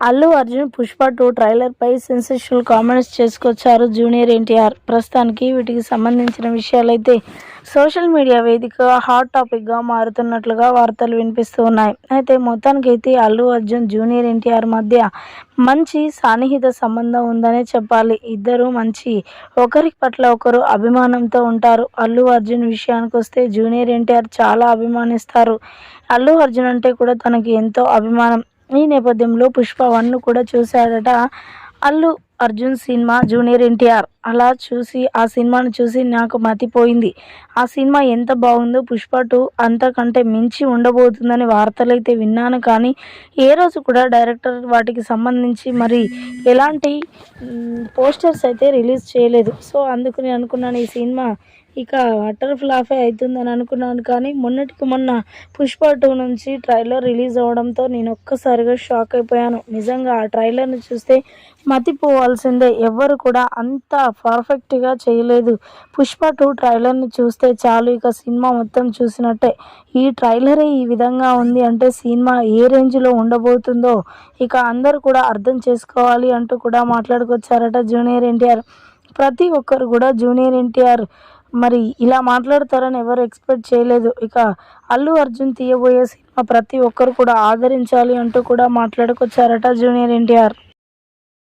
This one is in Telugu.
అల్లు అర్జున్ పుష్ప టూ ట్రైలర్ పై సెన్సేషనల్ కామెంట్స్ చేసుకొచ్చారు జూనియర్ ఎన్టీఆర్. ప్రస్తుతానికి వీటికి సంబంధించిన విషయాలైతే సోషల్ మీడియా వేదిక హాట్ టాపిక్గా మారుతున్నట్లుగా వార్తలు వినిపిస్తూ ఉన్నాయి. అయితే మొత్తానికైతే అల్లు అర్జున్ జూనియర్ ఎన్టీఆర్ మధ్య మంచి సాన్నిహిత సంబంధం ఉందనే చెప్పాలి. ఇద్దరు మంచి ఒకరి పట్ల ఒకరు అభిమానంతో ఉంటారు. అల్లు అర్జున్ విషయానికి వస్తే జూనియర్ ఎన్టీఆర్ చాలా అభిమానిస్తారు. అల్లు అర్జున్ అంటే కూడా తనకి ఎంతో అభిమానం. ఈ నేపథ్యంలో పుష్ప వన్ను కూడా చూశాడట అల్లు అర్జున్ సినిమా జూనియర్ ఎన్టీఆర్. అలా చూసి ఆ సినిమాను చూసి నాకు మతిపోయింది. ఆ సినిమా ఎంత బాగుందో పుష్ప టూ అంతకంటే మించి ఉండబోతుందని వార్తలైతే విన్నాను కానీ ఏ రోజు కూడా డైరెక్టర్ వాటికి సంబంధించి మరి ఎలాంటి పోస్టర్స్ అయితే రిలీజ్ చేయలేదు. సో అందుకు నేను అనుకున్నాను ఈ సినిమా ఇక వాటర్ ఫ్లాఫే అవుతుందని అనుకున్నాను కానీ మొన్నటికి మొన్న పుష్ప టూ నుంచి ట్రైలర్ రిలీజ్ అవడంతో నేను ఒక్కసారిగా షాక్ అయిపోయాను. నిజంగా ఆ ట్రైలర్ని చూస్తే మతిపోవాల్సిందే. ఎవ్వరు కూడా అంత పర్ఫెక్ట్గా చేయలేదు. పుష్ప టూ ట్రైలర్ని చూస్తే చాలు ఇక సినిమా మొత్తం చూసినట్టే. ఈ ట్రైలరే ఈ విధంగా ఉంది అంటే సినిమా ఏ రేంజ్లో ఉండబోతుందో ఇక అందరూ కూడా అర్థం చేసుకోవాలి అంటూ కూడా మాట్లాడుకొచ్చారట జూనియర్ ఎన్టీఆర్. ప్రతి ఒక్కరు కూడా జూనియర్ ఎన్టీఆర్ మరి ఇలా మాట్లాడతారని ఎవరు ఎక్స్పెక్ట్ చేయలేదు. ఇక అల్లు అర్జున్ తీయబోయే సినిమా ప్రతి ఒక్కరు కూడా ఆదరించాలి అంటూ కూడా మాట్లాడుకొచ్చారట జూనియర్ ఎన్టీఆర్.